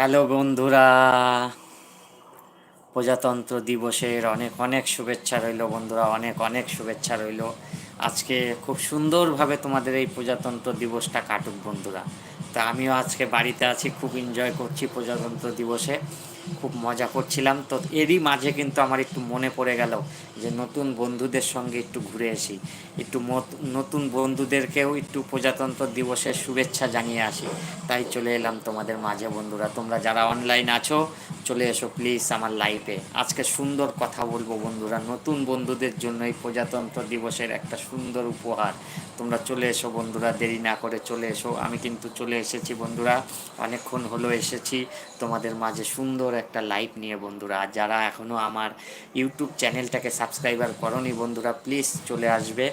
Hello বন্ধুরা, প্রজাতন্ত্র দিবসের অনেক অনেক শুভেচ্ছা রইল বন্ধুরা, অনেক অনেক শুভেচ্ছা রইল। আজকে খুব সুন্দরভাবে তোমাদের এই প্রজাতন্ত্র দিবসটা কাটুক বন্ধুরা। তা আমিও আজকে বাড়িতে আছি, খুব এনজয় করছি প্রজাতন্ত্র দিবসে। খুব মজা করছিলাম। তো এরই মাঝে কিন্তু আমার একটু মনে পড়ে গেল যে নতুন বন্ধুদের সঙ্গে একটু ঘুরে আসি। একটু নতুন বন্ধুদেরকেও একটু প্রজাতন্ত্র দিবসের শুভেচ্ছা জানিয়ে আসি। তাই চলে এলাম তোমাদের মাঝে বন্ধুরা। তোমরা যারা অনলাইন আছো, চলে এসো প্লিজ আমার লাইফে আজকে সুন্দর কথা বলব বন্ধুরা। নতুন বন্ধুদের জন্য এই প্রজাতন্ত্র দিবসের একটা সুন্দর উপহার। তোমরা চলে এসো বন্ধুরা, দেরি না করে চলে এসো। আমি কিন্তু চলে এসেছি বন্ধুরা, অনেকক্ষণ হলো এসেছি তোমাদের মাঝে সুন্দর একটা লাইভ নিয়ে বন্ধুরা। যারা এখনও আমার ইউটিউব চ্যানেলটাকে সাবস্ক্রাইবার করনি বন্ধুরা প্লিজ চলে আসবে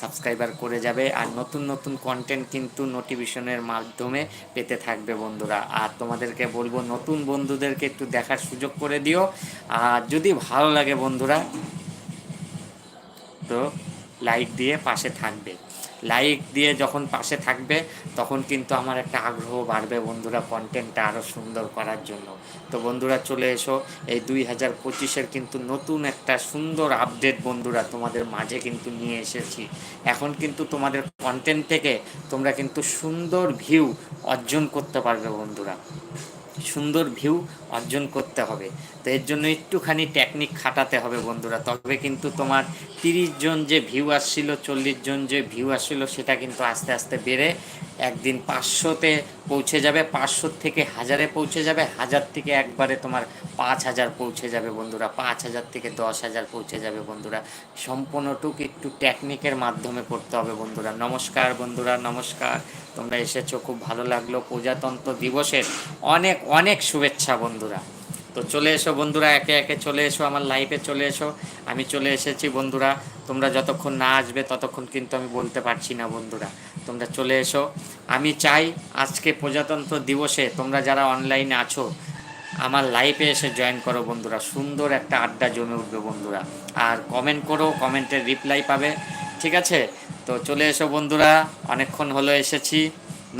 সাবস্ক্রাইবার করে যাবে। আর নতুন নতুন কন্টেন্ট কিন্তু নোটিফিকেশনের মাধ্যমে পেতে থাকবে বন্ধুরা। আর তোমাদেরকে বলব, নতুন বন্ধুদেরকে একটু দেখার সুযোগ করে দিও। আর যদি ভালো লাগে বন্ধুরা, তো লাইক দিয়ে পাশে থাকবে। লাইক দিয়ে যখন পাশে থাকবে, তখন কিন্তু আমার একটা আগ্রহ বাড়বে বন্ধুরা কন্টেন্টটা আরও সুন্দর করার জন্য। তো বন্ধুরা চলে এসো, এই দুই হাজার পঁচিশের কিন্তু নতুন একটা সুন্দর আপডেট বন্ধুরা তোমাদের মাঝে কিন্তু নিয়ে এসেছি। এখন কিন্তু তোমাদের কন্টেন্ট থেকে তোমরা কিন্তু সুন্দর ভিউ অর্জন করতে পারবে বন্ধুরা। সুন্দর ভিউ অর্জন করতে হবে। তো এর জন্য একটুখানি টেকনিক খাটাতে হবে বন্ধুরা। তবে কিন্তু তোমার তিরিশ জন যে ভিউ আসছিল, চল্লিশ জন যে ভিউ আসছিল, সেটা কিন্তু আস্তে আস্তে বেড়ে একদিন পাঁচশোতে পৌঁছে যাবে। পাঁচশো থেকে হাজারে পৌঁছে যাবে। হাজার থেকে একবারে তোমার পাঁচ হাজার পৌঁছে যাবে বন্ধুরা। পাঁচ হাজার থেকে দশ হাজার পৌঁছে যাবে বন্ধুরা। সম্পূর্ণটুকু একটু টেকনিকের মাধ্যমে করতে হবে বন্ধুরা। নমস্কার বন্ধুরা, নমস্কার। তোমরা এসেছ, খুব ভালো লাগল। প্রজাতন্ত্র দিবসের অনেক অনেক শুভেচ্ছা বন্ধুরা। তো চলে এসো বন্ধুরা, একে একে চলে এসো, আমার লাইফে চলে এসো। আমি চলে এসেছি বন্ধুরা, তোমরা যতক্ষণ না আসবে ততক্ষণ কিন্তু আমি বলতে পারছি না বন্ধুরা। তোমরা চলে এসো। আমি চাই আজকে প্রজাতন্ত্র দিবসে তোমরা যারা অনলাইনে আছো, আমার লাইফে এসে জয়েন করো বন্ধুরা। সুন্দর একটা আড্ডা জমে উঠবে বন্ধুরা। আর কমেন্ট করো কমেন্টের রিপ্লাই পাবে। ঠিক আছে? তো চলে এসো বন্ধুরা, অনেকক্ষণ হলো এসেছি।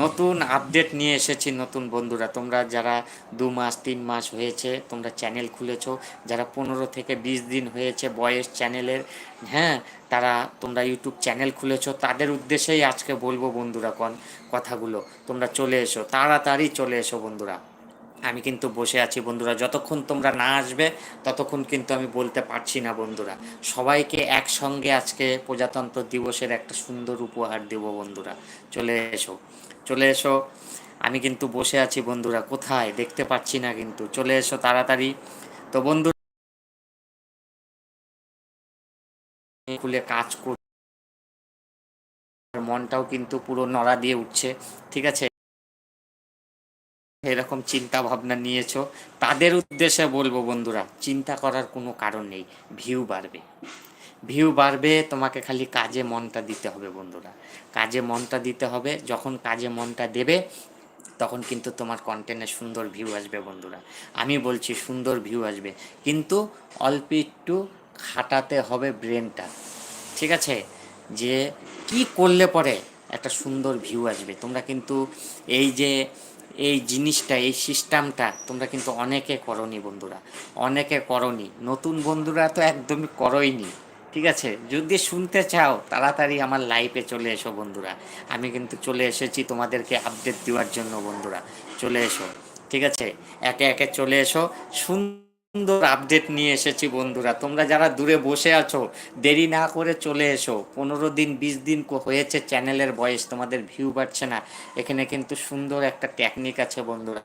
নতুন আপডেট নিয়ে এসেছি নতুন বন্ধুরা। তোমরা যারা দু মাস, তিন মাস হয়েছে, তোমরা চ্যানেল খুলেছো, যারা পনেরো থেকে বিশ দিন হয়েছে বয়স চ্যানেলের হ্যাঁ তারা তোমরা ইউটিউব চ্যানেল খুলেছো, তাদের উদ্দেশ্যেই আজকে বলব বন্ধুরা কন কথাগুলো। তোমরা চলে এসো, তাড়াতাড়ি চলে এসো বন্ধুরা। আমি কিন্তু বসে আছি বন্ধুরা, যতক্ষণ তোমরা না আসবে, ততক্ষণ কিন্তু আমি বলতে পারছি না বন্ধুরা। সবাইকে একসঙ্গে আজকে প্রজাতন্ত্র দিবসের একটা সুন্দর উপহার দেব বন্ধুরা। চলে এসো। চলে এসো। আমি কিন্তু বসে আছি, বন্ধুরা, কোথায়? দেখতে পাচ্ছি না কিন্তু। চলে এসো তাড়াতাড়ি। তো বন্ধু, খুলে কাজ কর। মনটাও কিন্তু পুরো নড়া দিয়ে উঠছে, ঠিক আছে? এরকম চিন্তা ভাবনা নিয়েছো। তাদের উদ্দেশ্যে বলব বন্ধুরা, চিন্তা করার কোনো কারণ নেই। ভিউ বাড়বে। ভিউ বাড়বে, তোমাকে খালি কাজে মনটা দিতে হবে বন্ধুরা। কাজে মনটা দিতে হবে, যখন কাজে মনটা দেবে, তখন কিন্তু তোমার কন্টেন্টে সুন্দর ভিউ আসবে বন্ধুরা। আমি বলছি সুন্দর ভিউ আসবে, কিন্তু অল্প একটু খাটাতে হবে ব্রেনটা ঠিক আছে? যে কি করলে পরে একটা সুন্দর ভিউ আসবে। তোমরা কিন্তু এই যে, এই জিনিসটা, এই সিস্টেমটা তোমরা কিন্তু অনেকে করনি বন্ধুরা। অনেকে করনি। নতুন বন্ধুরা তো একদমই করোইনি। ঠিক আছে? যদি শুনতে চাও, তাড়াতাড়ি আমার লাইফে চলে এসো বন্ধুরা। আমি কিন্তু চলে এসেছি তোমাদেরকে আপডেট দেওয়ার জন্য বন্ধুরা। চলে এসো, ঠিক আছে? একে একে চলে এসো। সুন্দর আপডেট নিয়ে এসেছি বন্ধুরা। তোমরা যারা দূরে বসে আছো, দেরি না করে চলে এসো। পনেরো দিন, বিশ দিন হয়েছে চ্যানেলের বয়স, তোমাদের ভিউ বাড়ছে না। এখানে কিন্তু সুন্দর একটা টেকনিক আছে বন্ধুরা।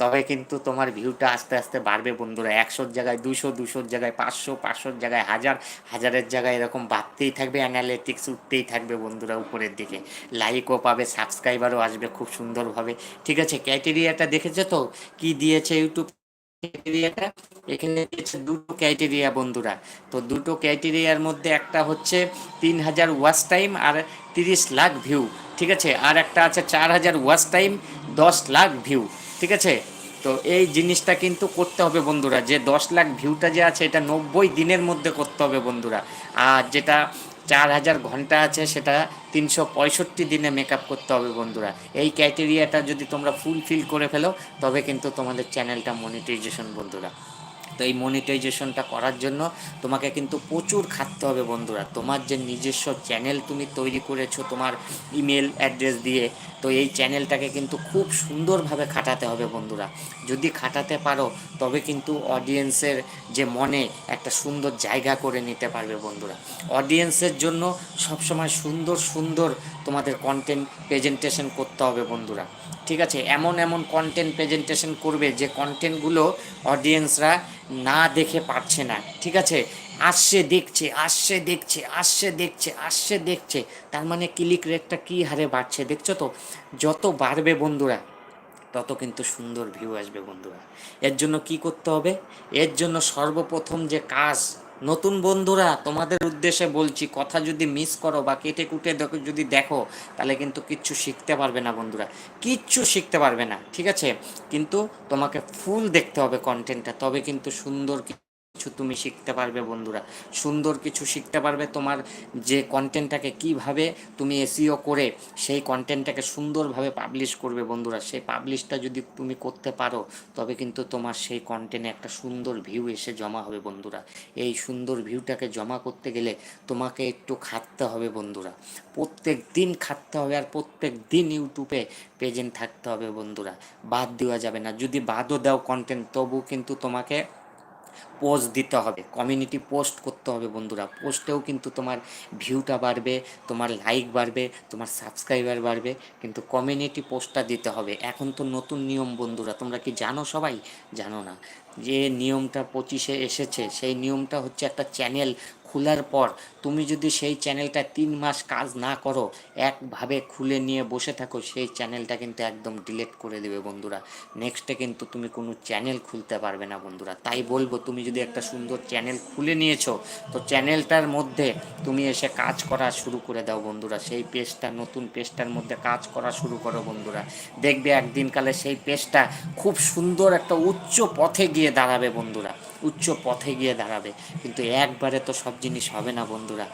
তবে কিন্তু তোমার ভিউটা আস্তে আস্তে বাড়বে বন্ধুরা। একশোর জায়গায় দুশো দুশোর জায়গায় পাঁচশো, পাঁচশোর জায়গায় হাজার, হাজারের জায়গায় এরকম বাড়তেই থাকবে অ্যানালিটিক্স উঠতেই থাকবে বন্ধুরা উপরের দিকে। লাইকও পাবে সাবস্ক্রাইবারও আসবে খুব সুন্দরভাবে। ঠিক আছে ক্রাইটেরিয়াটা দেখেছ তো? কি দিয়েছে ইউটিউব ক্রাইটেরিয়াটা এখানে দিয়েছে দুটো ক্রাইটেরিয়া বন্ধুরা। তো দুটো ক্রাইটেরিয়ার মধ্যে একটা হচ্ছে তিন হাজার ওয়াচ টাইম আর তিরিশ লাখ ভিউ ঠিক আছে, আর একটা আছে চার হাজার ওয়াচ টাইম দশ লাখ ভিউ ঠিক আছে? তো এই জিনিসটা কিন্তু করতে হবে বন্ধুরা। যে দশ লাখ ভিউটা যে আছে, এটা নব্বই দিনের মধ্যে করতে হবে বন্ধুরা। আর যেটা চার হাজার ঘণ্টা আছে, সেটা তিনশো পঁয়ষট্টি দিনে মেকআপ করতে হবে বন্ধুরা। এই ক্রাইটেরিয়াটা যদি তোমরা ফুলফিল করে ফেলো, তবে কিন্তু তোমাদের চ্যানেলটা মনিটাইজেশন বন্ধুরা। তো এই মনিটাইজেশনটা করার জন্য তোমাকে কিন্তু প্রচুর খাটতে হবে বন্ধুরা। তোমার যে নিজস্ব চ্যানেল তুমি তৈরি করেছ, তোমার ইমেল অ্যাড্রেস দিয়ে, তো এই চ্যানেলটাকে কিন্তু খুব সুন্দরভাবে খাটাতে হবে বন্ধুরা। যদি খাটাতে পারো, তবে কিন্তু অডিয়েন্সের যে মনে, একটা সুন্দর জায়গা করে নিতে পারবে বন্ধুরা। অডিয়েন্সের জন্য সবসময় সুন্দর সুন্দর তোমাদের কন্টেন্ট প্রেজেন্টেশন করতে হবে বন্ধুরা। ঠিক আছে, এমন এমন কন্টেন্ট প্রেজেন্টেশন করবে যে কন্টেন্টগুলো অডিয়েন্সরা না দেখে পারছে না, ঠিক আছে? আসছে, দেখছে আসছে দেখছে আসছে দেখছে আসছে, দেখছে, তার মানে ক্লিক রেটটা কী হারে বাড়ছে দেখছ তো? যত বাড়বে বন্ধুরা, তত কিন্তু সুন্দর ভিউ আসবে বন্ধুরা। এর জন্য কি করতে হবে? এর জন্য সর্বপ্রথম যে কাজ নতুন বন্ধুরা, তোমাদের উদ্দেশ্যে বলছি, কথা যদি মিস করো বা কেটে কুটে যদি দেখো, তাহলে কিন্তু কিচ্ছু শিখতে পারবে না বন্ধুরা। কিচ্ছু শিখতে পারবে না, ঠিক আছে? কিন্তু তোমাকে ফুল দেখতে হবে কন্টেন্টটা তবে কিন্তু সুন্দর কিছু তুমি শিখতে পারবে বন্ধুরা। সুন্দর কিছু শিখতে পারবে তোমার যে কন্টেন্টটাকে কীভাবে তুমি এসিও করে সেই কন্টেন্টটাকে সুন্দরভাবে পাবলিশ করবে বন্ধুরা। সেই পাবলিশটা যদি তুমি করতে পারো, তবে কিন্তু তোমার সেই কন্টেন্টে একটা সুন্দর ভিউ এসে জমা হবে বন্ধুরা। এই সুন্দর ভিউটাকে জমা করতে গেলে তোমাকে একটু খাটতে হবে বন্ধুরা। প্রত্যেক দিন খাটতে হবে আর প্রত্যেক দিন ইউটিউবে প্রেজেন্ট থাকতে হবে বন্ধুরা। বাদ দেওয়া যাবে না। যদি বাদও দাও কন্টেন্ট তবু কিন্তু তোমাকে পোস্ট দিতে হবে কমিউনিটি পোস্ট করতে হবে বন্ধুরা। পোস্টেও কিন্তু তোমার ভিউটা বাড়বে, তোমার লাইক বাড়বে, তোমার সাবস্ক্রাইবার বাড়বে, কিন্তু কমিউনিটি পোস্টটা দিতে হবে। এখন তো নতুন নিয়ম বন্ধুরা, তোমরা কি জানো সবাই? জানো না। যে নিয়মটা পঁচিশে এসেছে, সেই নিয়মটা হচ্ছে একটা চ্যানেল খোলার পর তুমি যদি সেই চ্যানেলটা তিন মাস কাজ না করো, একভাবে খুলে নিয়ে বসে থাকো, সেই চ্যানেলটা কিন্তু একদম ডিলেট করে দেবে বন্ধুরা। নেক্সটে কিন্তু তুমি কোনো চ্যানেল খুলতে পারবে না বন্ধুরা। তাই বলব, তুমি যদি একটা সুন্দর চ্যানেল খুলে নিয়েছো, তো চ্যানেলটার মধ্যে তুমি এসে কাজ করা শুরু করে দাও বন্ধুরা। সেই পেজটা নতুন পেজটার মধ্যে কাজ করা শুরু করো বন্ধুরা। দেখবে একদিনকালে সেই পেজটা খুব সুন্দর একটা উচ্চ পথে গিয়ে দাঁড়াবে বন্ধুরা। উচ্চ পথে গিয়ে দাঁড়াবে। কিন্তু একবারে তো সব জিনিস হবে না বন্ধুরা।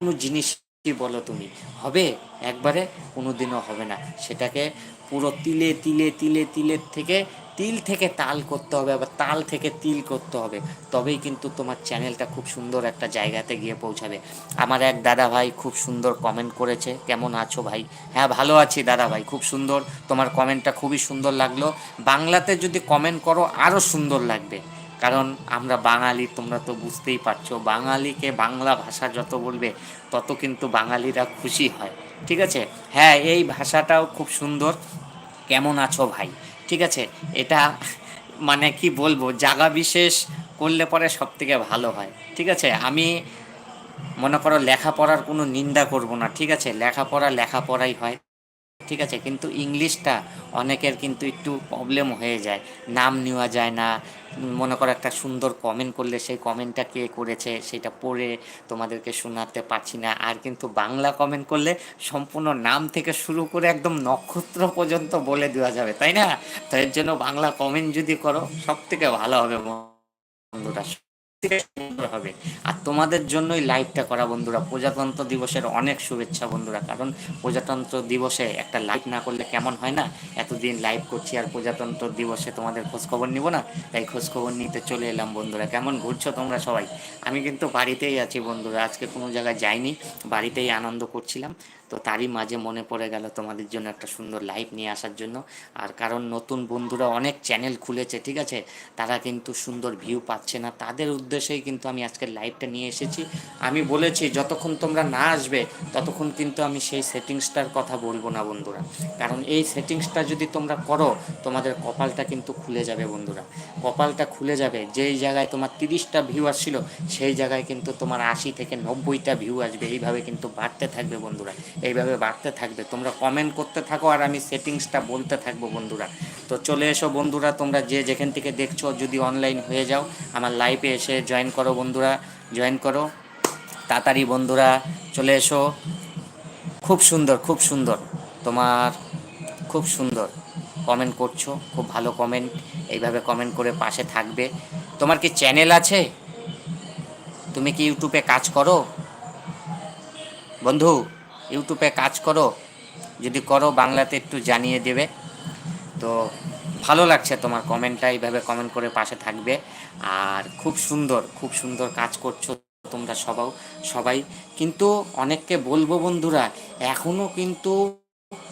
কোনো জিনিস কি বলো তুমি, হবে? একবারে কোনো দিনও হবে না। সেটাকে পুরো তিলে তিলে তিলে তিলের থেকে, তিল থেকে তাল করতে হবে, আবার তাল থেকে তিল করতে হবে। তবেই কিন্তু তোমার চ্যানেলটা খুব সুন্দর একটা জায়গাতে গিয়ে পৌঁছাবে। আমার এক দাদা ভাই খুব সুন্দর কমেন্ট করেছে, কেমন আছো ভাই? হ্যাঁ ভালো আছি দাদা ভাই খুব সুন্দর। তোমার কমেন্টটা খুবই সুন্দর লাগল। বাংলাতে যদি কমেন্ট করো আরও সুন্দর লাগবে। কারণ আমরা বাঙালি, তোমরা তো বুঝতেই পারছ, বাঙালিকে বাংলা ভাষা যত বলবে, তত কিন্তু বাঙালিরা খুশি হয়। ঠিক আছে? হ্যাঁ এই ভাষাটাও খুব সুন্দর। কেমন আছো ভাই? ঠিক আছে? এটা মানে কি বলব জায়গা বিশেষ করলে পরে সব থেকে ভালো হয়। ঠিক আছে? আমি মনে করো লেখাপড়ার কোনো নিন্দা করব না। ঠিক আছে? লেখাপড়া লেখাপড়াই হয়। ঠিক আছে, কিন্তু ইংলিশটা অনেকের কিন্তু একটু প্রবলেম হয়ে যায়। নাম নেওয়া যায় না, মনে করো একটা সুন্দর কমেন্ট করলে সেই কমেন্টটা কে করেছে সেটা পড়ে তোমাদেরকে শোনাতে পারছি না। আর কিন্তু বাংলা কমেন্ট করলে সম্পূর্ণ নাম থেকে শুরু করে একদম নক্ষত্র পর্যন্ত বলে দেওয়া যাবে, তাই না? তো এর জন্য বাংলা কমেন্ট যদি করো সব থেকে ভালো হবে বন্ধুরা। হবে। আর তোমাদের জন্যই লাইভটা করা বন্ধুরা, প্রজাতন্ত্র দিবসের অনেক শুভেচ্ছা বন্ধুরা, কারণ প্রজাতন্ত্র দিবসে একটা লাইভ না করলে কেমন হয় না? এতদিন লাইভ করছি আর প্রজাতন্ত্র দিবসে তোমাদের খোঁজখবর নিব না? তাই খোঁজখবর নিতে চলে এলাম বন্ধুরা। কেমন ঘুরছো তোমরা সবাই? আমি কিন্তু বাড়িতেই আছি বন্ধুরা, আজকে কোনো জায়গায় যাইনি, বাড়িতেই আনন্দ করছিলাম। তো তারই মাঝে মনে পড়ে গেল তোমাদের জন্য একটা সুন্দর লাইভ নিয়ে আসার জন্য। আর কারণ নতুন বন্ধুরা অনেক চ্যানেল খুলেছে, ঠিক আছে? তারা কিন্তু সুন্দর ভিউ পাচ্ছে না। তাদের উদ্দেশ্যেই কিন্তু আমি আজকের লাইভটা নিয়ে এসেছি। আমি বলেছি, যতক্ষণ তোমরা না আসবে, ততক্ষণ কিন্তু আমি সেই সেটিংসটার কথা বলব না বন্ধুরা। কারণ এই সেটিংসটা যদি তোমরা করো, তোমাদের কপালটা কিন্তু খুলে যাবে বন্ধুরা। কপালটা খুলে যাবে। যেই জায়গায় তোমার তিরিশটা ভিউ আসছিল, সেই জায়গায় কিন্তু তোমার আশি থেকে নব্বইটা ভিউ আসবে। এইভাবে কিন্তু বাড়তে থাকবে বন্ধুরা। এইভাবে বাড়তে থাকবে। তোমরা কমেন্ট করতে থাকো আর আমি সেটিংসটা বলতে থাকব বন্ধুরা। তো চলে এসো বন্ধুরা, তোমরা যে যেখান থেকে দেখছ যদি অনলাইন হয়ে যাও, আমার লাইভে এসে জয়েন করো বন্ধুরা জয়েন করো। তাড়াতাড়ি বন্ধুরা, চলে এসো। খুব সুন্দর খুব সুন্দর। তোমার খুব সুন্দর কমেন্ট করছ, খুব ভালো কমেন্ট এইভাবে কমেন্ট করে পাশে থাকবে। তোমার কি চ্যানেল আছে? তুমি কি ইউটিউবে কাজ করো? বন্ধু ইউটিউবে কাজ করো। যদি করো, বাংলাতে একটু জানিয়ে দেবে। তো ভালো লাগছে তোমার কমেন্টটা এইভাবে কমেন্ট করে পাশে থাকবে। আর খুব সুন্দর খুব সুন্দর কাজ করছ তোমরা সবাও, সবাই। কিন্তু অনেককে বলব বন্ধুরা এখনও কিন্তু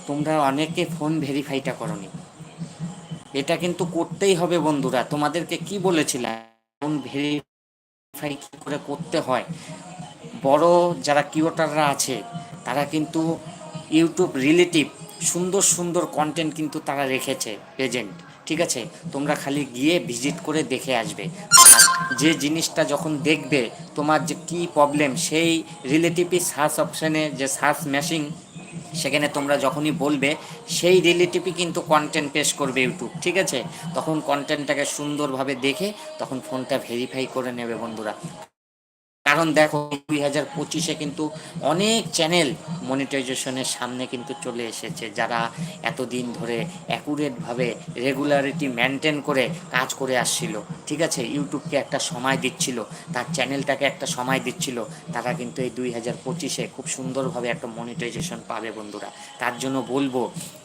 তোমরা অনেকে ফোন ভেরিফাইটা করনি। এটা কিন্তু করতেই হবে বন্ধুরা। তোমাদেরকে কি বলেছিলাম? ফোন ভেরিফাই কি করে করতে হয়? বড় যারা কিওটাররা আছে, তারা কিন্তু ইউটিউব রিলেটিভ সুন্দর সুন্দর কন্টেন্ট কিন্তু তারা রেখেছে প্রেজেন্ট ঠিক আছে? তোমরা খালি গিয়ে ভিজিট করে দেখে আসবে। আর যে জিনিসটা যখন দেখবে, তোমার যে কী প্রবলেম সেই রিলেটিভই সার্চ অপশানে যে সার্চ মেশিন সেখানে তোমরা যখনই বলবে, সেই রিলেটিভই কিন্তু কন্টেন্ট পেশ করবে ইউটিউব ঠিক আছে? তখন কন্টেন্টটাকে সুন্দরভাবে দেখে তখন ফোনটা ভেরিফাই করে নেবে বন্ধুরা। কারণ দেখো, দুই হাজার পঁচিশে কিন্তু অনেক চ্যানেল মনিটাইজেশনের সামনে কিন্তু চলে এসেছে, যারা এতদিন ধরে অ্যাকুরেটভাবে রেগুলারিটি মেনটেন করে কাজ করে আসছিল। ঠিক আছে? ইউটিউবকে একটা সময় দিচ্ছিল, তার চ্যানেলটাকে একটা সময় দিচ্ছিল, তারা কিন্তু এই দুই হাজার পঁচিশে খুব সুন্দরভাবে একটা মনিটাইজেশন পাবে বন্ধুরা। তার জন্য বলব,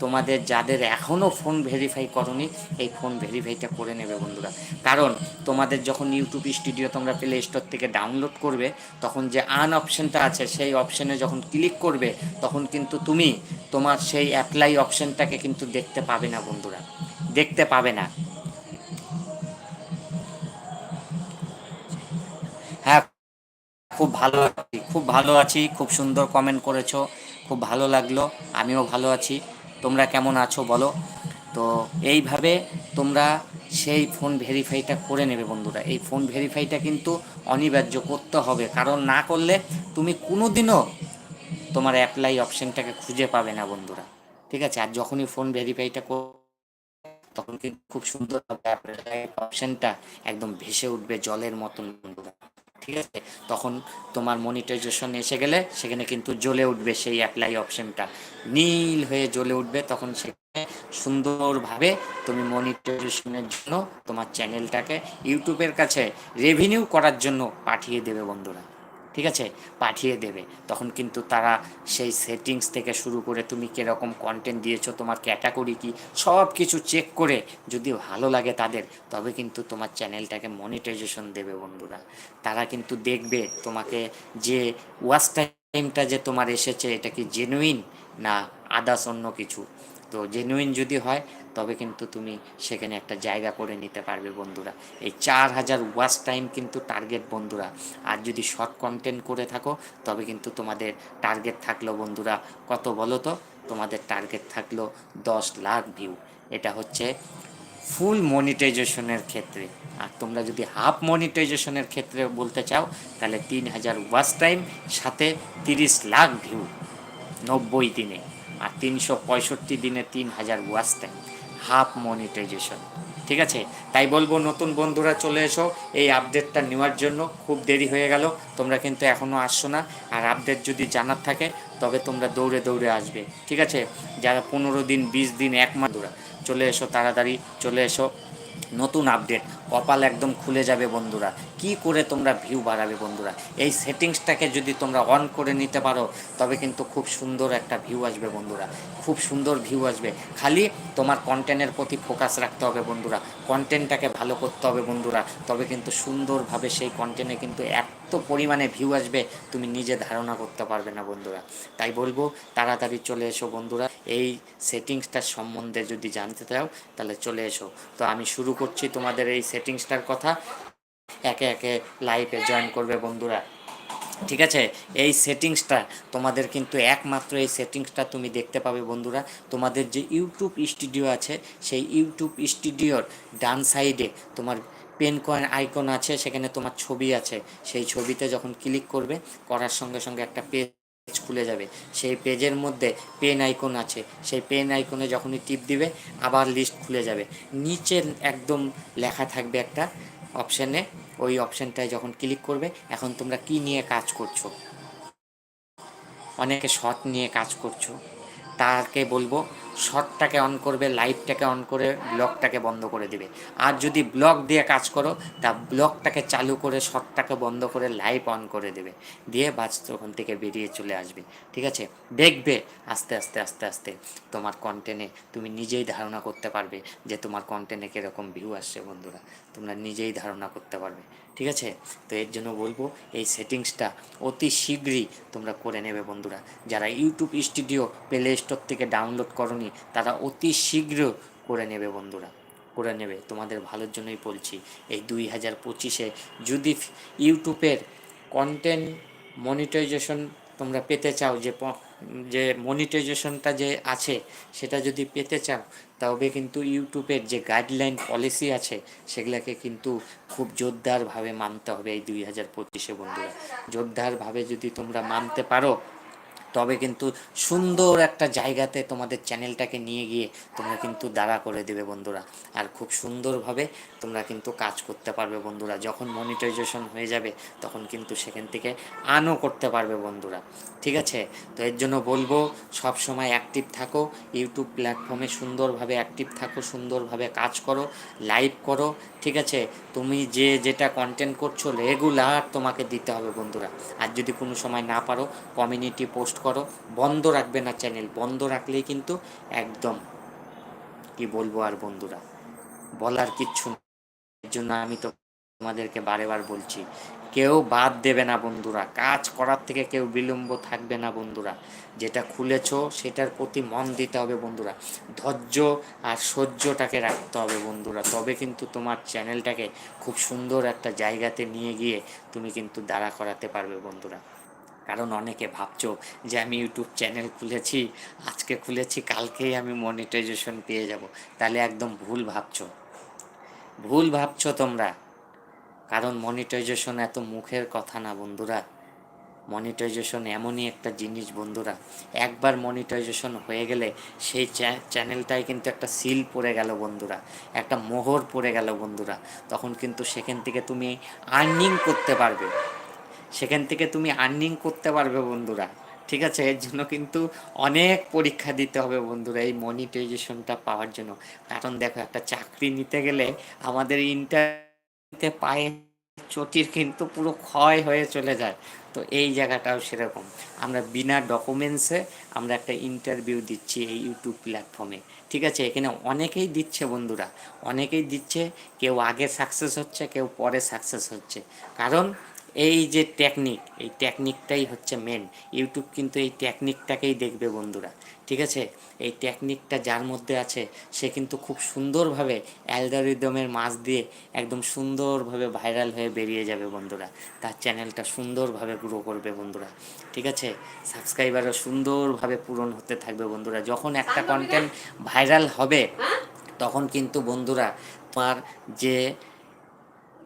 তোমাদের যাদের এখনও ফোন ভেরিফাই করনি, এই ফোন ভেরিফাইটা করে নেবে বন্ধুরা। কারণ তোমাদের যখন ইউটিউব স্টুডিও তোমরা প্লে স্টোর থেকে ডাউনলোড করবে তখন যে আন অপশনটা আছে, সেই অপশনে যখন ক্লিক করবে, তখন কিন্তু তুমি তোমার সেই অ্যাপ্লাই অপশনটাকে কিন্তু দেখতে পাবে না বন্ধুরা। দেখতে পাবে না। হ্যাঁ খুব ভালো আছি, খুব ভালো আছি, খুব সুন্দর কমেন্ট করেছ, খুব ভালো লাগল, আমিও ভালো আছি। তোমরা কেমন আছো বলো? তো এইভাবে তোমরা সেই ফোন ভেরিফাইটা করে নেবে বন্ধুরা। এই ফোন ভেরিফাইটা কিন্তু অনিবার্য করতে হবে। কারণ না করলে তুমি কোনো দিনও তোমার অ্যাপ্লাই অপশানটাকে খুঁজে পাবে না বন্ধুরা। ঠিক আছে? আর যখনই ফোন ভেরিফাইটা তখন কিন্তু খুব সুন্দর হবে অপশানটা একদম ভেসে উঠবে জলের মতন বন্ধুরা। ঠিক আছে? তখন তোমার মনিটাইজেশন এসে গেলে সেখানে কিন্তু জ্বলে উঠবে সেই অ্যাপ্লাই অপশনটা নীল হয়ে জ্বলে উঠবে, তখন সেখানে সুন্দরভাবে তুমি মনিটাইজেশনের জন্য তোমার চ্যানেলটাকে ইউটিউবের কাছে রেভিনিউ করার জন্য পাঠিয়ে দেবে বন্ধুরা। ঠিক আছে? পাঠিয়ে দেবে। তখন কিন্তু তারা সেই সেটিংস থেকে শুরু করে তুমি কীরকম কন্টেন্ট দিয়েছ, তোমার ক্যাটাগরি কি সব কিছু চেক করে যদি ভালো লাগে তাদের, তবে কিন্তু তোমার চ্যানেলটাকে মনিটাইজেশন দেবে বন্ধুরা। তারা কিন্তু দেখবে তোমাকে যে ওয়াচ টাইমটা যে তোমার এসেছে, এটা কি জেনুইন না আদার্স অন্য কিছু? তো জেনুইন যদি হয়, তবে কিন্তু তুমি সেখানে একটা জায়গা করে নিতে পারবে বন্ধুরা। এই চার হাজার ওয়াচ টাইম কিন্তু টার্গেট বন্ধুরা। আর যদি শর্ট কন্টেন্ট করে থাকো, তবে কিন্তু তোমাদের টার্গেট থাকল বন্ধুরা, কত বলো তো? তোমাদের টার্গেট থাকল দশ লাখ ভিউ এটা হচ্ছে ফুল মনিটাইজেশনের ক্ষেত্রে। আর তোমরা যদি হাফ মনিটাইজেশনের ক্ষেত্রে বলতে চাও, তাহলে তিন হাজার ওয়াচ টাইম সাথে তিরিশ লাখ ভিউ নব্বই দিনে। আর তিনশো পঁয়ষট্টি দিনে তিন হাজার ওয়াচ টাইম হাফ মনিটাইজেশন। ঠিক আছে? তাই বলব, নতুন বন্ধুরা চলে এসো, এই আপডেটটা নেওয়ার জন্য খুব দেরি হয়ে গেল, তোমরা কিন্তু এখনও আসছো না। আর আপডেট যদি জানার থাকে, তবে তোমরা দৌড়ে দৌড়ে আসবে। ঠিক আছে? যারা পনেরো দিন, বিশ দিন, এক মাস চলে এসো তাড়াতাড়ি, চলে এসো। নতুন আপডেট কপাল একদম খুলে যাবে বন্ধুরা। কি করে তোমরা ভিউ বাড়াবে বন্ধুরা? এই সেটিংসটাকে যদি তোমরা অন করে নিতে পারো, তবে কিন্তু খুব সুন্দর একটা ভিউ আসবে বন্ধুরা। খুব সুন্দর ভিউ আসবে। খালি তোমার কন্টেন্টের প্রতি ফোকাস রাখতে হবে বন্ধুরা। কন্টেন্টটাকে ভালো করতে হবে বন্ধুরা। তবে কিন্তু সুন্দরভাবে সেই কন্টেন্টে কিন্তু এত পরিমাণে ভিউ আসবে, তুমি নিজে ধারণা করতে পারবে না বন্ধুরা। তাই বলব, তাড়াতাড়ি চলে এসো বন্ধুরা। এই সেটিংসটার সম্বন্ধে যদি জানতে চাও, তাহলে চলে এসো। তো আমি শুরু করছি তোমাদের এই সেটিংসটার কথা। একে একে লাইভে জয়েন করবে বন্ধুরা। ঠিক আছে? এই সেটিংসটা তোমাদের কিন্তু একমাত্র এই সেটিংসটা তুমি দেখতে পাবে বন্ধুরা। তোমাদের যে ইউটিউব স্টুডিও আছে, সেই ইউটিউব স্টুডিওর ডান সাইডে তোমার পেন কয়েন আইকন আছে, সেখানে তোমার ছবি আছে। সেই ছবিতে যখন ক্লিক করবে, করার সঙ্গে সঙ্গে একটা পেজ খুলে যাবে। সেই পেজের মধ্যে পেন আইকন আছে। সেই পেন আইকনে যখনই টিপ দিবে, আবার লিস্ট খুলে যাবে। নিচে একদম লেখা থাকবে একটা অপশানে ওই অপশানটায় যখন ক্লিক করবে, এখন তোমরা কি নিয়ে কাজ করছ? অনেকে শর্ট নিয়ে কাজ করছ। তাকে বলব শর্টটাকে অন করবে লাইভটাকে অন করে ব্লগটাকে বন্ধ করে দিবে। আর যদি ব্লগ দিয়ে কাজ করো, তা ব্লগটাকে চালু করে শর্টটাকে বন্ধ করে লাইভ অন করে দেবে। দিয়ে বাস ওখান থেকে বেরিয়ে চলে আসবে। ঠিক আছে? দেখবে আস্তে আস্তে আস্তে আস্তে তোমার কন্টেন্টে তুমি নিজেই ধারণা করতে পারবে যে তোমার কন্টেন্টে কীরকম ভিউ আসছে বন্ধুরা। তোমরা নিজেই ধারণা করতে পারবে। ঠিক আছে? তো এর জন্য বলব এই সেটিংসটা অতি শীঘ্রই তোমরা করে নেবে বন্ধুরা। যারা ইউটিউব স্টুডিও, প্লে স্টোর থেকে ডাউনলোড করনি, তারা অতি শীঘ্র করে নেবে বন্ধুরা। করে নেবে। তোমাদের ভালোর জন্যই বলছি। এই দুই হাজার পঁচিশে যদি ইউটিউবের কন্টেন্ট মনিটাইজেশন তোমরা পেতে চাও যে যে মনিটাইজেশনটা যে আছে, সেটা যদি পেতে চাও, তবে কিন্তু ইউটিউবের যে গাইডলাইন পলিসি আছে, সেগুলোকে কিন্তু খুব জোরদারভাবে মানতে হবে এই দুই হাজার পঁচিশে বন্ধুরা। জোরদারভাবে যদি তোমরা মানতে পারো তবে কিন্তু সুন্দর একটা জায়গাতে তোমাদের চ্যানেলটাকে নিয়ে গিয়ে তোমরা কিন্তু দাঁড়া করে দেবে বন্ধুরা। আর খুব সুন্দরভাবে তোমরা কিন্তু কাজ করতে পারবে বন্ধুরা। যখন মনিটাইজেশন হয়ে যাবে, তখন কিন্তু সেখান থেকে আনও করতে পারবে বন্ধুরা। ঠিক আছে? তো এর জন্য বলব, সব সময় অ্যাক্টিভ থাকো ইউটিউব প্ল্যাটফর্মে সুন্দরভাবে অ্যাক্টিভ থাকো, সুন্দরভাবে কাজ করো লাইভ করো, ঠিক আছে? তুমি যে যেটা কন্টেন্ট করছ রেগুলার তোমাকে দিতে হবে বন্ধুরা। আর যদি কোনো সময় না পারো কমিউনিটি পোস্ট করো, বন্ধ রাখবে না চ্যানেল বন্ধ রাখলেই কিন্তু একদম, কি বলব আর বন্ধুরা? বলার কিচ্ছু। এর জন্য আমি তো তোমাদেরকে বারে বার বলছি কেউ বাদ দেবে না বন্ধুরা। কাজ করার থেকে কেউ বিলম্ব থাকবে না বন্ধুরা। যেটা খুলেছো সেটার প্রতি মন দিতে হবে বন্ধুরা। ধৈর্য আর সহ্যটাকে রাখতে হবে বন্ধুরা। তবে কিন্তু তোমার চ্যানেলটাকে খুব সুন্দর একটা জায়গাতে নিয়ে গিয়ে তুমি কিন্তু দাঁড়া করাতে পারবে বন্ধুরা। কারণ অনেকে ভাবছ যে আমি ইউটিউব চ্যানেল খুলেছি, আজকে খুলেছি, কালকেই আমি মনিটাইজেশন পেয়ে যাব। তাহলে একদম ভুল ভাবছ। ভুল ভাবছ তোমরা। কারণ মনিটাইজেশন এত মুখের কথা না বন্ধুরা। মনিটাইজেশন এমনই একটা জিনিস বন্ধুরা। একবার মনিটাইজেশন হয়ে গেলে সেই চ্যা- চ্যানেলটায় কিন্তু একটা সিল পড়ে গেল বন্ধুরা। একটা মোহর পড়ে গেল বন্ধুরা। তখন কিন্তু সেখান থেকে তুমি আর্নিং করতে পারবে। সেখান থেকে তুমি আর্নিং করতে পারবে বন্ধুরা। ঠিক আছে? এর জন্য কিন্তু অনেক পরীক্ষা দিতে হবে বন্ধুরা এই মনিটাইজেশনটা পাওয়ার জন্য। কারণ দেখো, একটা চাকরি নিতে গেলে আমাদের ইন্টারভিউতে পায়ে চটির কিন্তু পুরো ক্ষয় হয়ে চলে যায়। তো এই জায়গাটাও সেরকম। আমরা বিনা ডকুমেন্টসে আমরা একটা ইন্টারভিউ দিচ্ছি এই ইউটিউব প্ল্যাটফর্মে ঠিক আছে? এখানে অনেকেই দিচ্ছে বন্ধুরা। অনেকেই দিচ্ছে, কেউ আগে সাকসেস হচ্ছে, কেউ পরে সাকসেস হচ্ছে। কারণ এই যে টেকনিক এই টেকনিকটাই হচ্ছে মেন ইউটিউব কিন্তু এই টেকনিকটাকেই দেখবে বন্ধুরা। ঠিক আছে? এই টেকনিকটা যার মধ্যে আছে সে কিন্তু খুব সুন্দরভাবে অ্যালগারিদমের মাছ দিয়ে একদম সুন্দরভাবে ভাইরাল হয়ে বেরিয়ে যাবে বন্ধুরা। তার চ্যানেলটা সুন্দরভাবে গ্রো করবে বন্ধুরা। ঠিক আছে? সাবস্ক্রাইবারও সুন্দরভাবে পূরণ হতে থাকবে বন্ধুরা। যখন একটা কন্টেন্ট ভাইরাল হবে তখন কিন্তু বন্ধুরা তোমার যে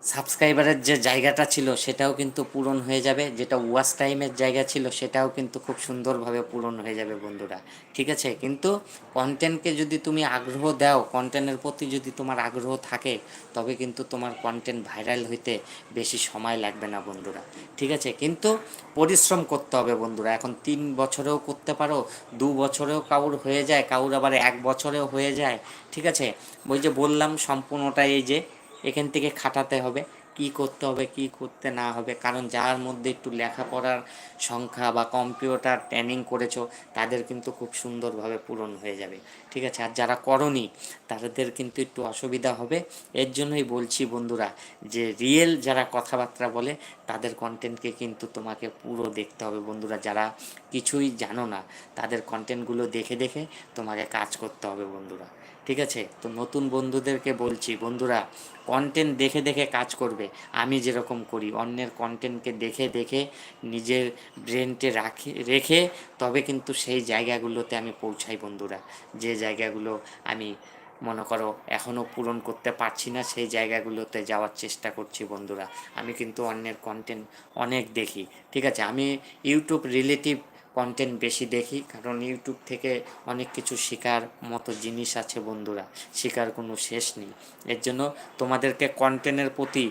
সাবস্ক্রাইবারের যে জায়গাটা ছিল সেটাও কিন্তু পূরণ হয়ে যাবে। যেটা ওয়াচ টাইমের জায়গা ছিল সেটাও কিন্তু খুব সুন্দরভাবে পূরণ হয়ে যাবে বন্ধুরা। ঠিক আছে? কিন্তু কন্টেন্টকে যদি তুমি আগ্রহ দাও কন্টেন্টের প্রতি যদি তোমার আগ্রহ থাকে, তবে কিন্তু তোমার কন্টেন্ট ভাইরাল হইতে বেশি সময় লাগবে না বন্ধুরা। ঠিক আছে? কিন্তু পরিশ্রম করতে হবে বন্ধুরা। এখন তিন বছরেও করতে পারো, দু বছরেও কাউর হয়ে যায়, কাউর আবার এক বছরেও হয়ে যায়। ঠিক আছে? ওই যে বললাম সম্পূর্ণটা এই যে এখান থেকে খাটাতে হবে, কি করতে হবে, কি করতে না হবে। কারণ যার মধ্যে একটু লেখাপড়ার সংখ্যা বা কম্পিউটার ট্রেনিং করেছ, তাদের কিন্তু খুব সুন্দরভাবে পূরণ হয়ে যাবে। ঠিক আছে? আর যারা করনি, তাদের কিন্তু একটু অসুবিধা হবে। এর জন্যই বলছি বন্ধুরা যে রিয়েল যারা কথাবার্তা বলে, তাদের কন্টেন্টকে কিন্তু তোমাকে পুরো দেখতে হবে। বন্ধুরা, যারা কিছুই জানো না, তাদের কন্টেন্টগুলো দেখে দেখে তোমাকে কাজ করতে হবে বন্ধুরা। ঠিক আছে? তো নতুন বন্ধুদেরকে বলছি, বন্ধুরা কন্টেন্ট দেখে দেখে কাজ করবে। আমি যেরকম করি, অন্যের কন্টেন্টকে দেখে দেখে নিজের ব্রেনটে রাখে, রেখে তবে কিন্তু সেই জায়গাগুলোতে আমি পৌঁছাই বন্ধুরা। যে জায়গাগুলো আমি, মনে করো এখনও পূরণ করতে পারছি না, সেই জায়গাগুলোতে যাওয়ার চেষ্টা করছি বন্ধুরা। আমি কিন্তু অন্যের কন্টেন্ট অনেক দেখি, ঠিক আছে? আমি ইউটিউব রিলেটিভ কন্টেন্ট বেশি দেখি, কারণ ইউটিউব থেকে অনেক কিছু শেখার মতো জিনিস আছে বন্ধুরা, শেখার কোনো শেষ নেই। এর জন্য তোমাদেরকে কন্টেন্টের প্রতি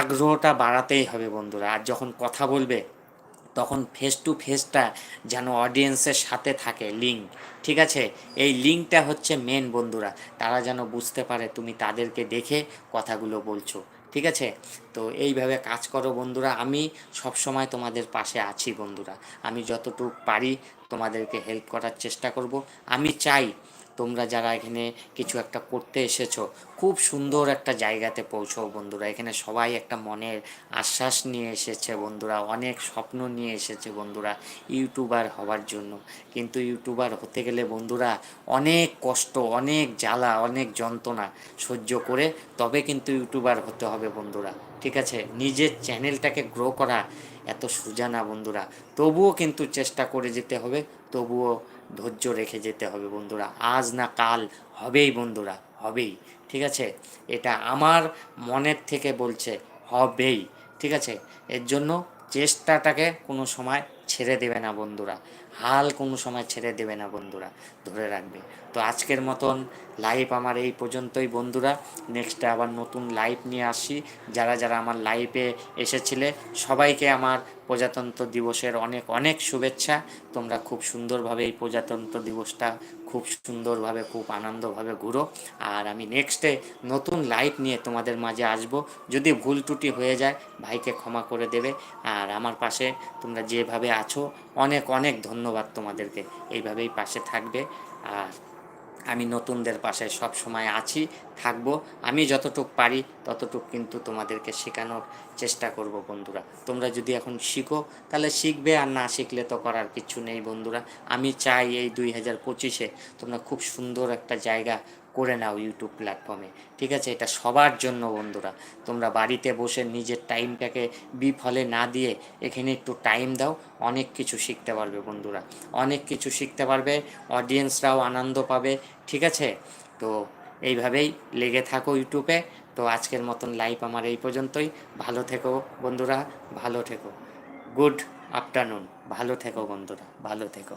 আগ্রহটা বাড়াতেই হবে বন্ধুরা, আর যখন কথা বলবে, তখন ফেস টু ফেসটা যেন অডিয়েন্সের সাথে থাকে লিঙ্ক ঠিক আছে? এই লিঙ্কটা হচ্ছে মেন বন্ধুরা, তারা যেন বুঝতে পারে তুমি তাদেরকে দেখে কথাগুলো বলছো। ঠিক আছে? তো এইভাবে কাজ করো বন্ধুরা। আমি সব সময় তোমাদের পাশে আছি বন্ধুরা। আমি যতটুকু পারি তোমাদেরকে হেল্প করার চেষ্টা করব। আমি চাই তোমরা যারা এখানে কিছু একটা করতে এসেছ, খুব সুন্দর একটা জায়গাতে পৌঁছো বন্ধুরা। এখানে সবাই একটা মনের আশ্বাস নিয়ে এসেছে বন্ধুরা, অনেক স্বপ্ন নিয়ে এসেছে বন্ধুরা ইউটিউবার হওয়ার জন্য। কিন্তু ইউটিউবার হতে গেলে বন্ধুরা অনেক কষ্ট, অনেক জ্বালা, অনেক যন্ত্রণা সহ্য করে তবে কিন্তু ইউটিউবার হতে হবে বন্ধুরা, ঠিক আছে? নিজের চ্যানেলটাকে গ্রো করা এত সোজা না বন্ধুরা। তবুও কিন্তু চেষ্টা করে যেতে হবে, তবুও ধৈর্য রেখে যেতে হবে বন্ধুরা। আজ না কাল হবেই বন্ধুরা, হবেই, ঠিক আছে? এটা আমার মনের থেকে বলছে, হবেই, ঠিক আছে? এর জন্য চেষ্টাটাকে কোনো সময় ছেড়ে দেবে না বন্ধুরা। হাল কোনো সময় ছেড়ে দেবে না বন্ধুরা, ধরে রাখবে। তো আজকের মতন লাইভ আমার এই পর্যন্তই বন্ধুরা। নেক্সটে আবার নতুন লাইভ নিয়ে আসি। যারা যারা আমার লাইভে এসেছিলে, সবাইকে আমার প্রজাতন্ত্র দিবসের অনেক অনেক শুভেচ্ছা। তোমরা খুব সুন্দরভাবে এই প্রজাতন্ত্র দিবসটা খুব সুন্দরভাবে, খুব আনন্দভাবে ঘুরো। আর আমি নেক্সটে নতুন লাইভ নিয়ে তোমাদের মাঝে আসব। যদি ভুল ত্রুটি হয়ে যায়, ভাইকে ক্ষমা করে দেবে। আর আমার পাশে তোমরা যেভাবে আছো, অনেক অনেক ধন্যবাদ তোমাদেরকে। এইভাবেই পাশে থাকবে। আর আমি নতুনদের পাশে সব সময় আছি, থাকব। আমি যতটুক পারি, ততটুক কিন্তু তোমাদেরকে শেখানোর চেষ্টা করব বন্ধুরা। তোমরা যদি এখন শিখো, তাহলে শিখবে, আর না শিখলে তো করার কিছু নেই বন্ধুরা। আমি চাই এই দুই হাজার পঁচিশে তোমরা খুব সুন্দর একটা জায়গা করে নাও ইউটিউব প্ল্যাটফর্মে ঠিক আছে? এটা সবার জন্য বন্ধুরা। তোমরা বাড়িতে বসে নিজের টাইমটাকে বিফলে না দিয়ে এখানে একটু টাইম দাও। অনেক কিছু শিখতে পারবে বন্ধুরা। অনেক কিছু শিখতে পারবে। অডিয়েন্সরাও আনন্দ পাবে। ঠিক আছে? তো এইভাবেই লেগে থাকো ইউটিউবে তো আজকের মতন লাইভ আমার এই পর্যন্তই। ভালো থেকো বন্ধুরা। ভালো থেকো। গুড আফটারনুন ভালো থেকো বন্ধুরা। ভালো থেকো।